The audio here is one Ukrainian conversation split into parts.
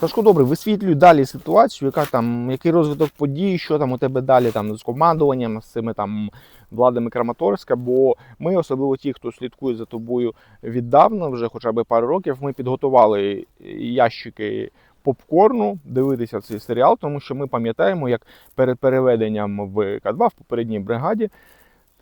Сашко, добре, висвітлюй далі ситуацію, яка там, який розвиток подій, що там у тебе далі там з командуванням, з цими там владами Краматорська. Бо ми, особливо ті, хто слідкує за тобою віддавна, вже хоча б пару років, ми підготували ящики попкорну дивитися цей серіал, тому що ми пам'ятаємо, як перед переведенням в К2 в попередній бригаді.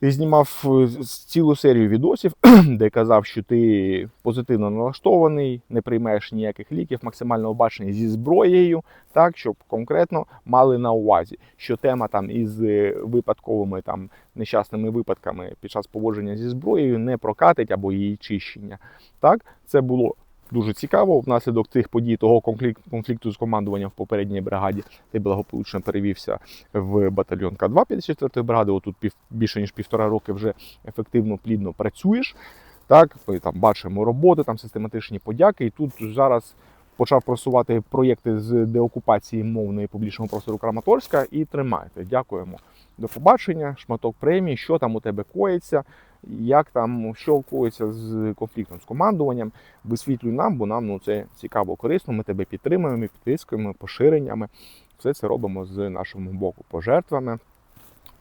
Ти знімав е, цілу серію відосів, де казав, що ти позитивно налаштований, не приймаєш ніяких ліків, максимально обачений зі зброєю, так щоб конкретно мали на увазі, що тема там із е, випадковими там нещасними випадками під час поводження зі зброєю не прокатить або її чищення. Так, це було дуже цікаво. Внаслідок цих подій, того конфлікту з командуванням в попередній бригаді, ти благополучно перевівся в батальйон К2 54-ї бригади. Отут пів, більше ніж півтора роки вже ефективно, плідно працюєш. Так, ми там бачимо роботи, там систематичні подяки. І тут зараз почав просувати проєкти з деокупації мовної публічного простору Краматорська і тримайте. Дякуємо. До побачення, шматок премії, що там у тебе коїться, як там, що коїться з конфліктом з командуванням. Висвітлюй нам, бо нам ну, це цікаво, корисно. Ми тебе підтримуємо, підтискуємо, поширеннями. Все це робимо з нашого боку пожертвами.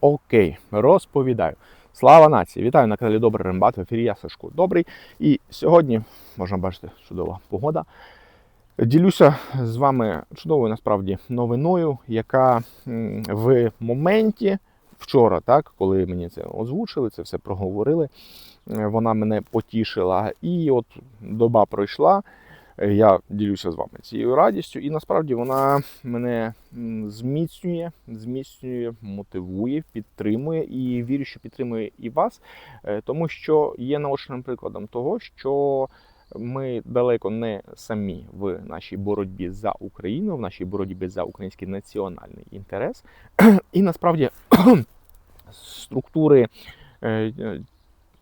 Окей, розповідаю. Слава нації! Вітаю на каналі Добрий Рембат. В ефірі я Сашко Добрий. І сьогодні можна бачити чудова погода. Ділюся з вами чудовою насправді новиною, яка в моменті вчора, так, коли мені це озвучили, це все проговорили, е, вона мене потішила. І от доба пройшла. е, Я ділюся з вами цією радістю, і насправді вона мене зміцнює, зміцнює, мотивує, підтримує і вірю, що підтримує і вас, е, тому що є наочним прикладом того, що ми далеко не самі в нашій боротьбі за Україну, в нашій боротьбі за український національний інтерес. І насправді структури. е,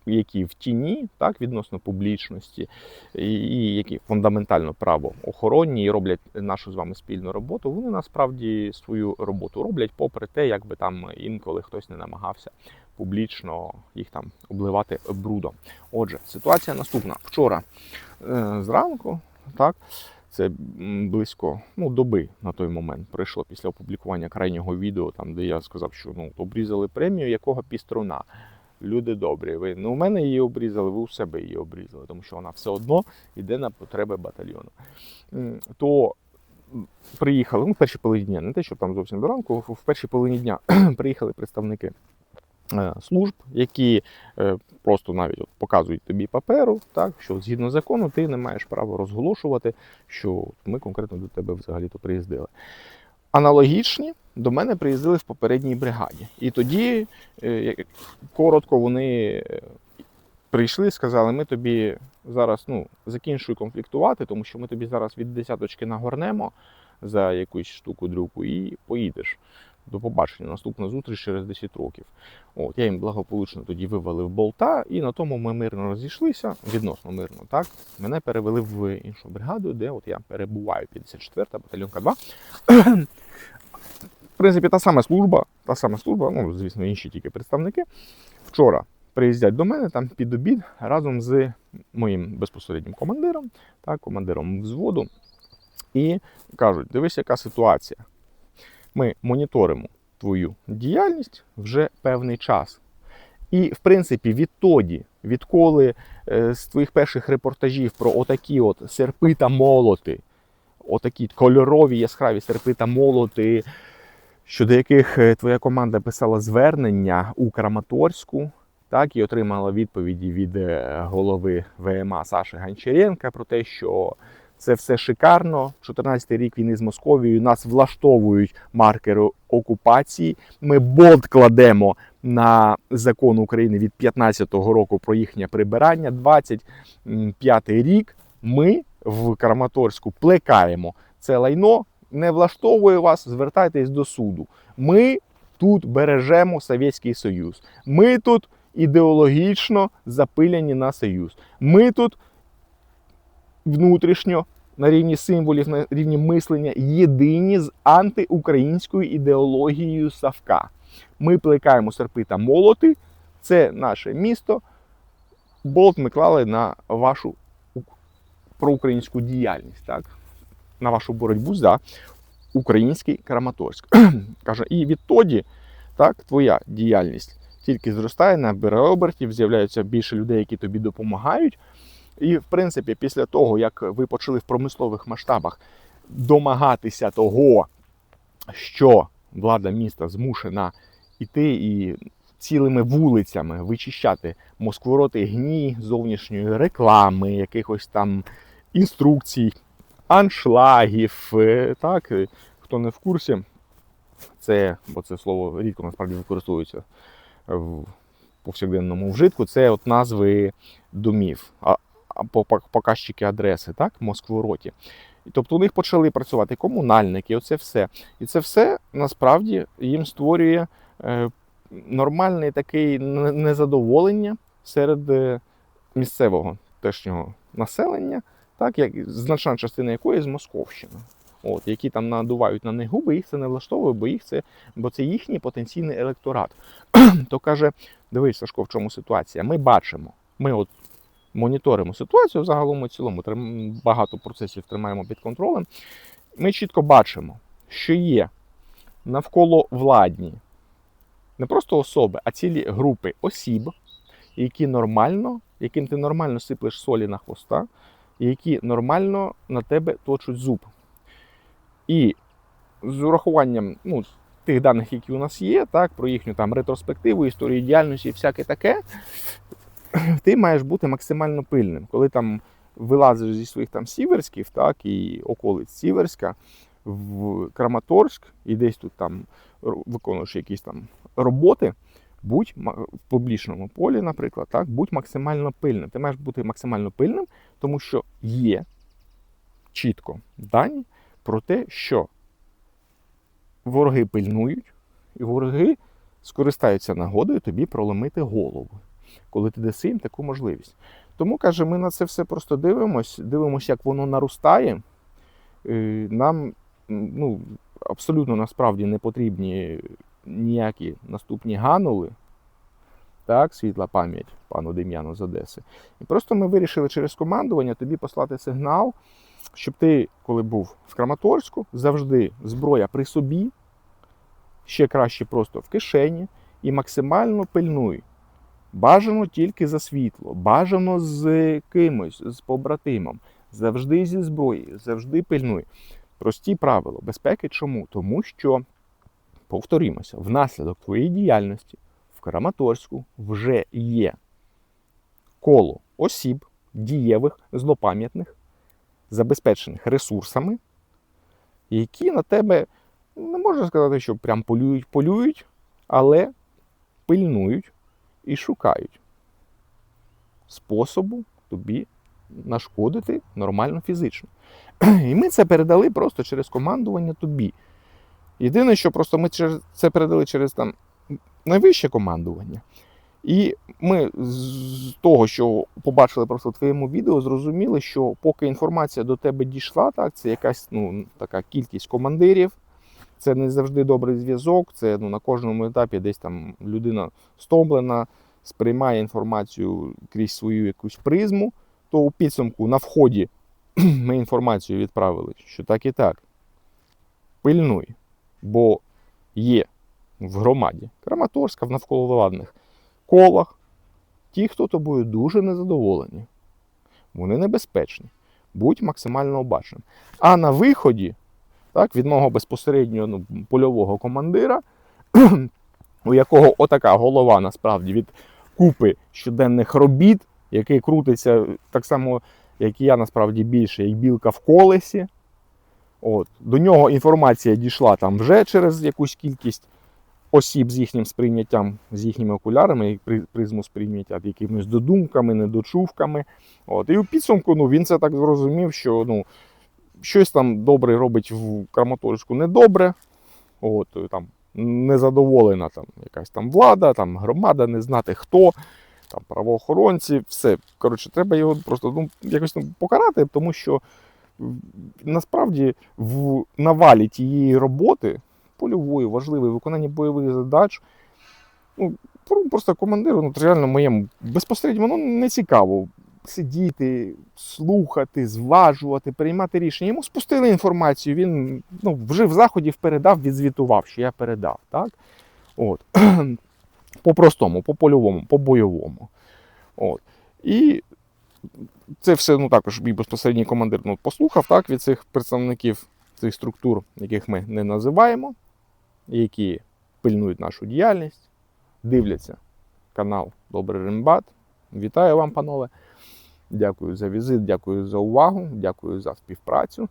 Які в тіні, так, відносно публічності, і, і які фундаментально правоохоронні і роблять нашу з вами спільну роботу, вони насправді свою роботу роблять, попри те, як би там інколи хтось не намагався публічно їх там обливати брудом. Отже, ситуація наступна. Вчора е, зранку, так, це близько ну, доби на той момент пройшло після опублікування крайнього відео, там, де я сказав, що ну, обрізали премію якого піструна. Люди добрі, ви ну, у мене її обрізали, ви у себе її обрізали, тому що вона все одно йде на потреби батальйону. То приїхали ну, в першій половині дня, не те, що там зовсім до ранку, в першій половині дня приїхали представники служб, які е, просто навіть от показують тобі паперу, так, що згідно закону ти не маєш права розголошувати, що ми конкретно до тебе взагалі-то приїздили. Аналогічні до мене приїздили в попередній бригаді. І тоді е, коротко вони е, прийшли, сказали, ми тобі зараз ну, закінчуй конфліктувати, тому що ми тобі зараз від десяточки нагорнемо за якусь штуку-дрюку і поїдеш. До побачення, наступна зустріч через 10 років. От, я їм благополучно тоді вивалив болта, і на тому ми мирно розійшлися, відносно мирно, так. Мене перевели в іншу бригаду, де от я перебуваю, 54 батальйон К2. В принципі, та сама служба, та сама служба, ну, звісно, інші тільки представники. Вчора приїздять до мене там під обід разом з моїм безпосереднім командиром, так, командиром взводу, і кажуть: дивись, яка ситуація. Ми моніторимо твою діяльність вже певний час. І, в принципі, відтоді, відколи е, з твоїх перших репортажів про отакі от серпи та молоти, отакі кольорові яскраві серпи та молоти, щодо яких е, твоя команда писала звернення у Краматорську, так і отримала відповіді від е, голови ВМА Саші Гончаренка про те, що це все шикарно. 14-й рік війни з Московією нас влаштовують маркери окупації. Ми болт кладемо на закон України від 15-го року про їхнє прибирання. 25-й рік ми в Краматорську плекаємо це лайно. Не влаштовує вас, звертайтесь до суду. Ми тут бережемо Совєтський Союз. Ми тут ідеологічно запиляні на Союз. Ми тут внутрішньо на рівні символів, на рівні мислення єдині з антиукраїнською ідеологією Савка. Ми плекаємо серпи та молоти. Це наше місто. Болт ми клали на вашу проукраїнську діяльність. Так? на вашу боротьбу за український Краматорськ. Каже, і відтоді так, твоя діяльність тільки зростає, набирає обертів, з'являються більше людей, які тобі допомагають. І, в принципі, після того, як ви почали в промислових масштабах домагатися того, що влада міста змушена іти і цілими вулицями вичищати москвороти гній зовнішньої реклами, якихось там інструкцій, аншлагів. е, Так, е, хто не в курсі, це, бо це слово рідко насправді використовується в повсякденному вжитку, це от назви домів, показчики адреси, так, Москвороті. І Тобто у них почали працювати комунальники, оце все. І це все насправді їм створює е, нормальне таке незадоволення серед е, місцевого теж населення, так, як значна частина якої з Московщини. От, які там надувають на них губи, їх це не влаштовує, бо їх це, бо це їхній потенційний електорат. То каже: дивись, Сашко, в чому ситуація? Ми бачимо, ми от моніторимо ситуацію загалом у цілому, багато процесів тримаємо під контролем. Ми чітко бачимо, що є навколо владні не просто особи, а цілі групи осіб, які нормально, яким ти нормально сиплеш солі на хвоста, які нормально на тебе точуть зуб. І з урахуванням ну, тих даних, які у нас є, так, про їхню там ретроспективу, історію діяльності і всяке таке, ти маєш бути максимально пильним. Коли там вилазиш зі своїх там сіверськів, так, і околиць Сіверська в Краматорськ і десь тут там виконуєш якісь там роботи, будь в публічному полі, наприклад, так, будь максимально пильним. Ти маєш бути максимально пильним, тому що є чітко дані про те, що вороги пильнують, і вороги скористаються нагодою тобі проломити голову, коли ти даси їм таку можливість. Тому каже, ми на це все просто дивимось, дивимося, як воно наростає. Е, Нам ну, абсолютно насправді не потрібні ніякі наступні ганули. Так, світла пам'ять пану Дем'яну з Одеси. І просто ми вирішили через командування тобі послати сигнал, щоб ти, коли був в Краматорську, завжди зброя при собі, ще краще просто в кишені, і максимально пильнуй. Бажано тільки за світло, бажано з кимось, з побратимом, завжди зі зброєю, завжди пильнуй. Прості правила безпеки. Чому? Тому що, повторімося, внаслідок твоєї діяльності в Краматорську вже є коло осіб, дієвих, злопам'ятних, забезпечених ресурсами, які на тебе не можна сказати, що прям полюють, полюють, але пильнують і шукають способу тобі нашкодити нормально фізично. І ми це передали просто через командування тобі. Єдине, що просто ми це передали через там найвище командування. І ми з того, що побачили просто в твоєму відео, зрозуміли, що поки інформація до тебе дійшла, так, це якась ну, така кількість командирів, це не завжди добрий зв'язок, це ну, на кожному етапі десь там людина стомлена, сприймає інформацію крізь свою якусь призму, то у підсумку на вході ми інформацію відправили, що так і так. Пильнуй, бо є в громаді Краматорська в навколовладних колах ті, хто тобою дуже незадоволені. Вони небезпечні. Будь максимально обачним. А на виході, так, від мого безпосереднього ну, польового командира, у якого отака голова насправді від купи щоденних робіт, який крутиться так само, як і я, насправді більше, як білка в колесі. От. До нього інформація дійшла там вже через якусь кількість осіб з їхнім сприйняттям, з їхніми окулярами, і призму сприйняття, якимись додумками, недочувками. От. І у підсумку ну, він це так зрозумів, що ну, щось там добре робить в Краматорську недобре. От, там незадоволена там якась там влада, там громада, не знати хто, там правоохоронці, все. Коротше, треба його просто ну, якось ну, покарати, тому що насправді в навалі тієї роботи польової, важливої, виконання бойових задач. Ну, просто командиру, ну, реально моєму безпосередньо воно не цікаво. Сидіти, слухати, зважувати, приймати рішення. Йому спустили інформацію, він ну, вжив заходів, передав, відзвітував, що я передав. Так? От. По-простому, по-польовому, по-бойовому. От. І це все ну, також мій безпосередній командир ну, послухав так, від цих представників цих структур, яких ми не називаємо, які пильнують нашу діяльність, дивляться канал Добрий Рембат. Вітаю вам, панове. Дякую за візит, дякую за увагу, дякую за співпрацю.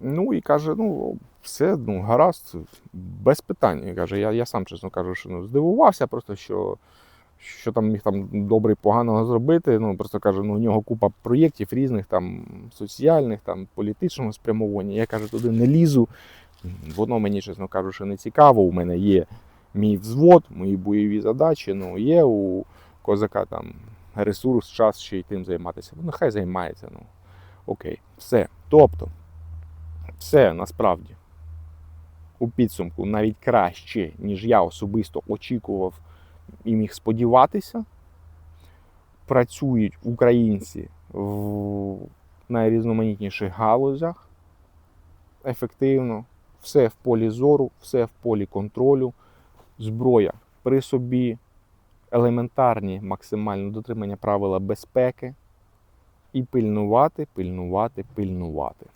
Ну і каже: ну, все, ну, гаразд, без питань. І Каже, я, я сам, чесно кажу, що ну, здивувався, просто що, що там міг там добре і поганого зробити. Ну, просто каже, ну, у нього купа проєктів різних, там, соціальних, там, політичного спрямування. Я каже, туди не лізу. Воно мені, чесно кажучи, не цікаво. У мене є мій взвод, мої бойові задачі. Ну, є у козака там ресурс, час ще й тим займатися. Ну, нехай займається. Ну, окей, все. Тобто, все насправді у підсумку навіть краще, ніж я особисто очікував і міг сподіватися. Працюють українці в найрізноманітніших галузях ефективно, все в полі зору, все в полі контролю, зброя при собі, елементарні максимальне дотримання правила безпеки і пильнувати, пильнувати, пильнувати.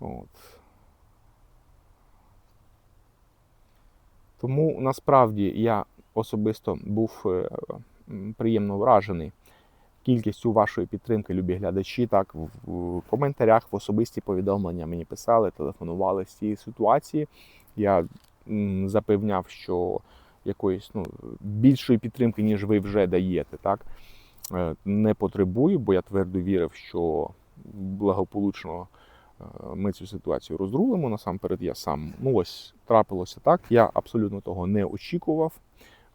От. Тому насправді я особисто був е, приємно вражений кількістю вашої підтримки, любі глядачі. Так, в коментарях, в особисті повідомлення мені писали, телефонували з цієї ситуації. Я запевняв, що якоїсь ну, більшої підтримки, ніж ви вже даєте, так, е, не потребую, бо я твердо вірив, що благополучно е, ми цю ситуацію розрулимо. Насамперед, я сам ну ось трапилося так. Я абсолютно того не очікував.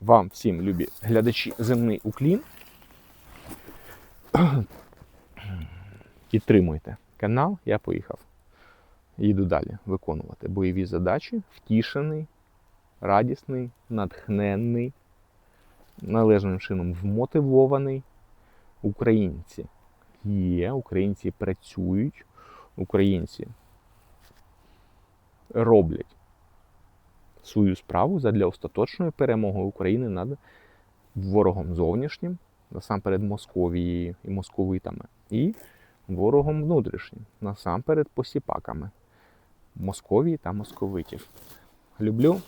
Вам всім, любі глядачі, земний уклін. Підтримуйте канал, я поїхав. Їду далі виконувати бойові задачі, втішений, радісний, натхненний, належним чином вмотивований. Українці є, українці працюють, українці роблять свою справу задля остаточної перемоги України над ворогом зовнішнім, насамперед Московією і московитами, і ворогом внутрішнім, насамперед посіпаками Московії та московитів. Люблю,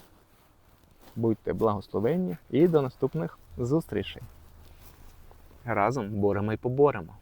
будьте благословенні і до наступних зустрічей. Разом боремо і поборемо.